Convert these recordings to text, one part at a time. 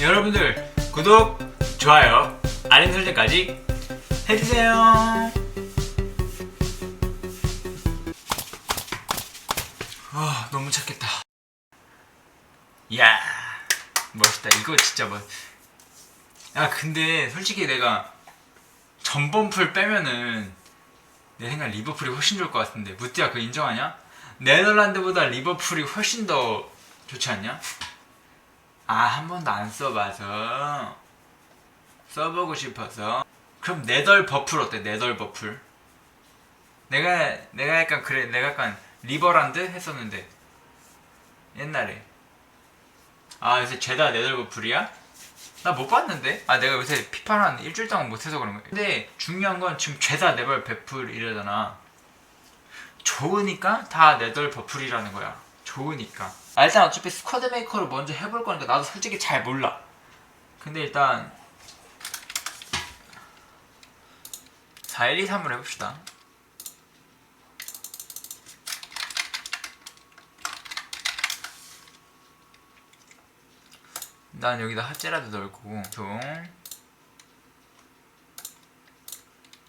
여러분들 구독, 좋아요, 알림 설정까지 해주세요. 아 너무 착했다. 이야 멋있다. 이거 진짜 멋. 야 근데 솔직히 내가 전범풀 빼면은 내 생각 리버풀이 훨씬 좋을 것 같은데 무띠야 그거 인정하냐? 네덜란드보다 리버풀이 훨씬 더 좋지 않냐? 아 한 번도 안 써봐서. 써보고 싶어서. 그럼 네덜 버풀 어때? 네덜 버풀 내가 내가 약간 그래 내가 약간 리버란드 했었는데. 옛날에. 아 요새 죄다 네덜 버풀이야? 나 못 봤는데? 아 내가 요새 피파를 한 일주일 동안 못해서 그런 거야. 근데 중요한 건 지금 죄다 네덜 버풀 이러잖아. 좋으니까 다 네덜 버풀이라는 거야 좋으니까. 아 일단 어차피 스쿼드 메이커를 먼저 해볼 거니까 나도 솔직히 잘 몰라. 근데 일단 4, 1, 2, 3을 해봅시다. 난 여기다 하재라도 넣을 거고 좀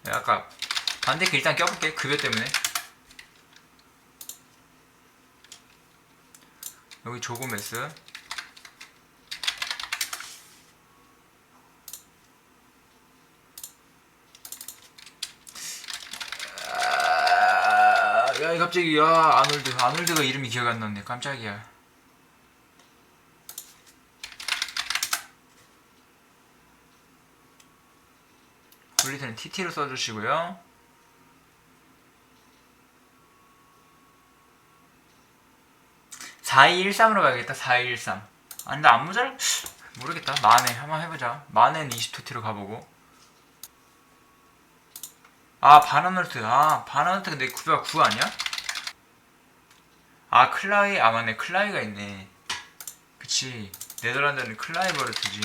내가 아까 반대크 일단 껴볼게 급여 때문에 여기 조고메스 아, 야 갑자기 야 아놀드. 아놀드가 이름이 기억 안 나네 깜짝이야. 굴리트는 TT로 써주시고요. (4213으로) 가야겠다 (4213) 아 근데 안 모자라 모르겠다. 만에 한번 해보자. 만엔 20토티로 가보고. 아 바나노트. 아 바나노트 근데 9가 9 아니야? 아 클라이 아 맞네. 클라이가 있네. 그치. 네덜란드는 클라이 버르트지.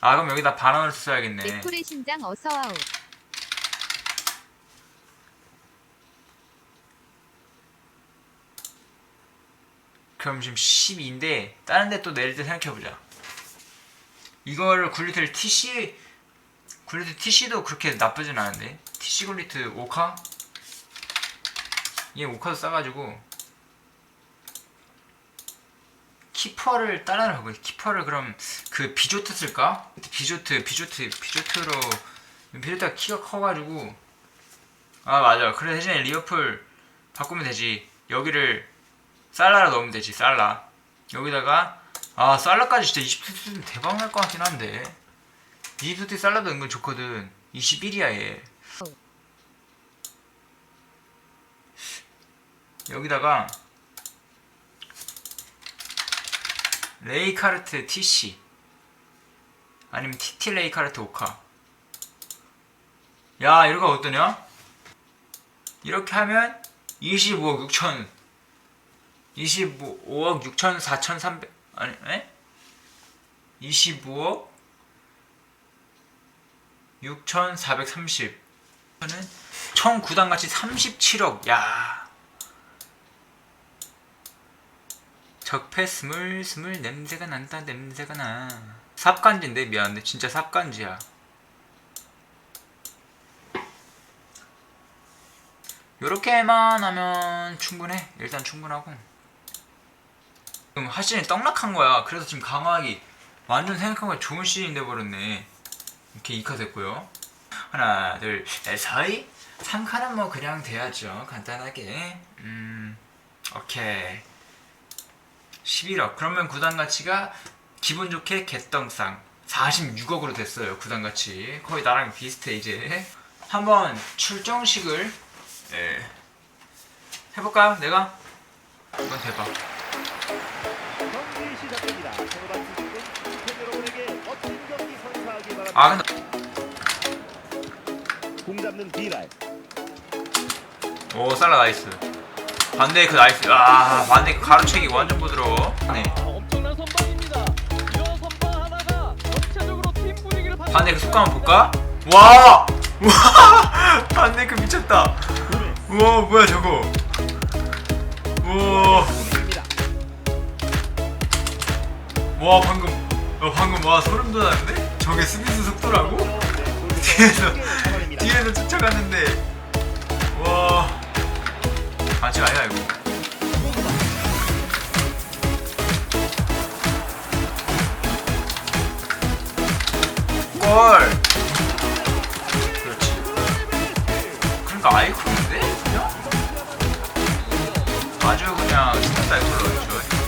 아 그럼 여기다 바나나를 써야겠네. 맥쿨의 심장 어서와우. 그럼 지금 12인데 다른 데 또 내릴 때 생각해보자. 이거를 굴리트를 TC 굴리트 TC도 그렇게 나쁘진 않은데? TC 굴리트 5카? 얘 5카도 싸가지고 키퍼를 따라를 하고 키퍼를 그럼 그 비조트 쓸까? 비조트 비조트 비조트로 비조트가 키가 커가지고. 아 맞아. 그래 대신에 리버풀 바꾸면 되지. 여기를 살라를 넣으면 되지 살라. 여기다가 아 살라까지 진짜 20트 대박 날 것 같긴 한데. 20트 살라도 은근 좋거든. 21이야 얘. 여기다가 레이카르트 TC 아니면 TT 레이카르트 오카. 야 이거 어떠냐? 이렇게 하면 25억 6천 25억 6천 4천 3백 아니 에? 25억 6천 430 저는 총 구단 가치 37억. 야. 적폐 스물 스물 냄새가 난다 냄새가 나. 삽간지인데 미안한데 진짜 삽간지야. 요렇게만 하면 충분해. 일단 충분하고 지금 하신이 떡락한 거야 그래서 지금 강화하기 완전 생각한 거야 좋은 시즌이 돼버렸네 이렇게 2카 됐고요 하나 둘 셋 서이 3카는 뭐 그냥 돼야죠 간단하게 음 오케이 11억. 그러면 구단 가치가 기분 좋게 개떡상 46억으로 됐어요. 구단 가치. 거의 나랑 비슷해 이제. 한번 출정식을 예. 해볼까요? 내가? 이건 대박. 경기 시작됩니다. 서로반 투수는 팬 여러분에게 멋진 경기 선사하기 바랍니다. 아 근데 공 잡는 비랄. 오 살라 나이스. 반데이크 나이스. 아 반데이크 가로채기 완전 부드러워. 네. 아, 엄청난 선방입니다. 이런 선방 하나가 전체적으로 팀 분위기를 바... 반데이크 한번 볼까? 와! 와! 반데이크 미쳤다. 우와 뭐야 저거? 우와. 와 방금 어, 방금 와 소름 돋았는데? 저게 수비수 속도라고? 뒤에서 뒤에서 쫓아갔는데. 와. 반칙 아니야 이거? 골! 그렇지. 그러니까 아이콘인데? 그냥? 아주 그냥 스타트 아이콘로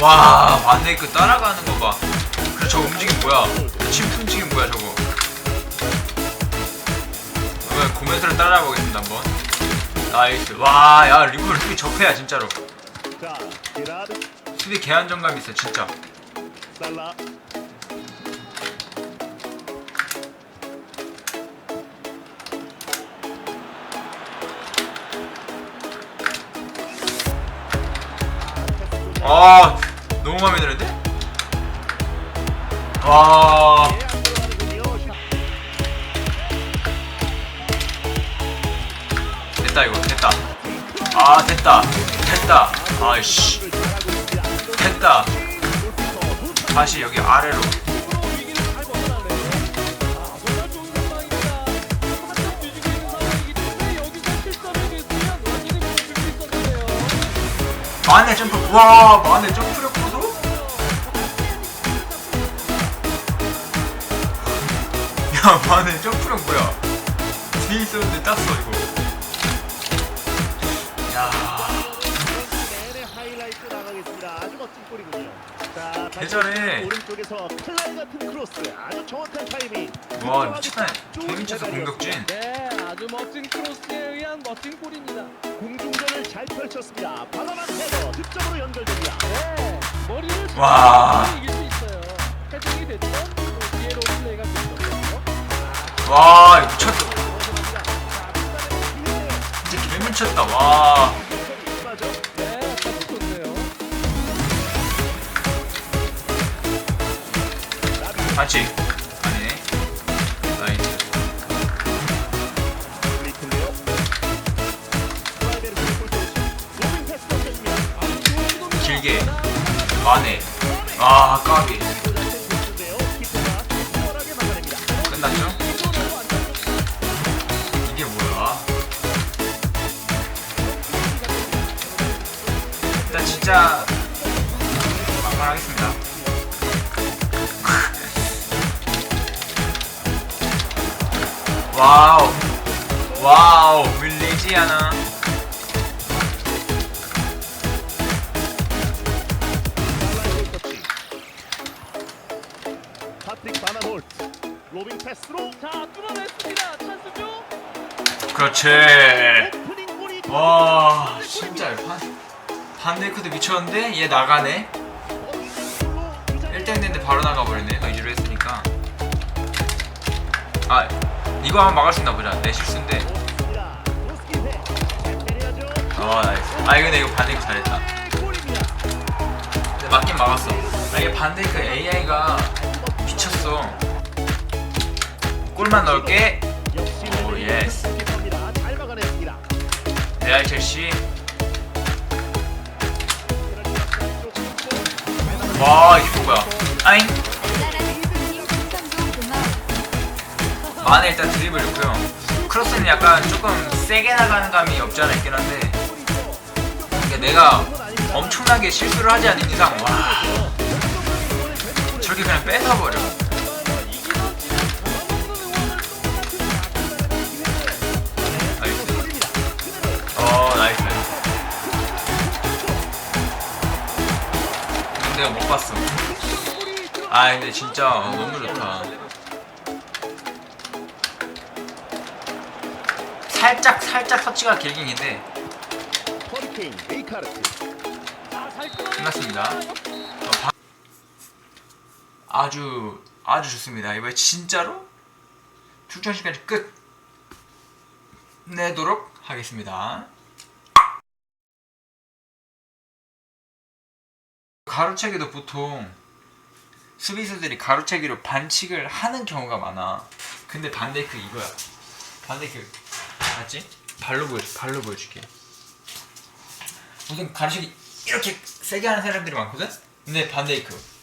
와 반네이크 따라가는 거 봐. 그래 저 움직임 뭐야? 침프 움직임 뭐야 저거? 그러면 코멘트를 따라가 보겠습니다 한번. 나이스. 와야 리브를 수비 접해야 진짜로. 자, 기라드, 수비 개안정감 있어 진짜. 아 너무 마음에 드는데? 와. 됐다 이거 됐다 아 됐다 됐다 아이씨. 됐다 다시 여기 아래로 상황입니다. 한점 뒤지고 있는 상 야 마네 점프력 뭐야 뒤에 있었는데 땄어 이거 야 내내 하이라이트 나가겠습니다. 아주 멋진 골이군요. 자, 다시 계절에- 오른쪽에서 칼날 같은 크로스, 아주 정확한 타이밍. 와 미쳤다 개미쳐서 공격진 네, 아주 멋진 크로스에 의한 멋진 골입니다. 공중전을 잘 펼쳤습니다. 바라만 헤더 득점으로 연결됩니다. 네, 머리를 와. 잘 와 이거 미쳤다. 진짜 개미쳤다 와 맞아. 진짜 막말하겠습니다 와우 와우 밀리지 않아 발라의 터치. 파트릭 바나홀트. 로빙 패스로 자, 뚫어냈습니다. 찬스죠? 그렇지 와 진짜 반 반데이크도 미쳤는데 얘 나가네. 1대1 됐는데 바로 나가버리네. 의지로 했으니까. 아 이거 한번 막을 수 있나 보자. 내 실수인데. 어 나이스. 아 근데 이거 반데이크 잘했다. 근데 맞긴 막았어. 아 이게 반데이크 AI가 미쳤어. 골만 넣을게. 오, 예스. 레알 첼시 와 이거 뭐야? 아잉? 만에 일단 드립을 넣고요. 크로스는 약간 조금 세게 나가는 감이 없지 않아 있긴 한데 이게 내가 엄청나게 실수를 하지 않는 이상 와. 저렇게 그냥 뺏어버려 근데 못 봤어 아 근데 진짜 어, 너무 좋다 살짝 살짝 터치가 길긴 한데 끝났습니다. 어, 바- 아주 아주 좋습니다. 이번에 진짜로 출전 시간이 끝 내도록 하겠습니다. 가로채기도 보통 수비수들이 가로채기로 반칙을 하는 경우가 많아. 근데 반데이크 이거야. 반데이크 맞지? 발로 보여 발로 보여줄게. 우선 가로채기 이렇게 세게 하는 사람들이 많거든? 근데 반데이크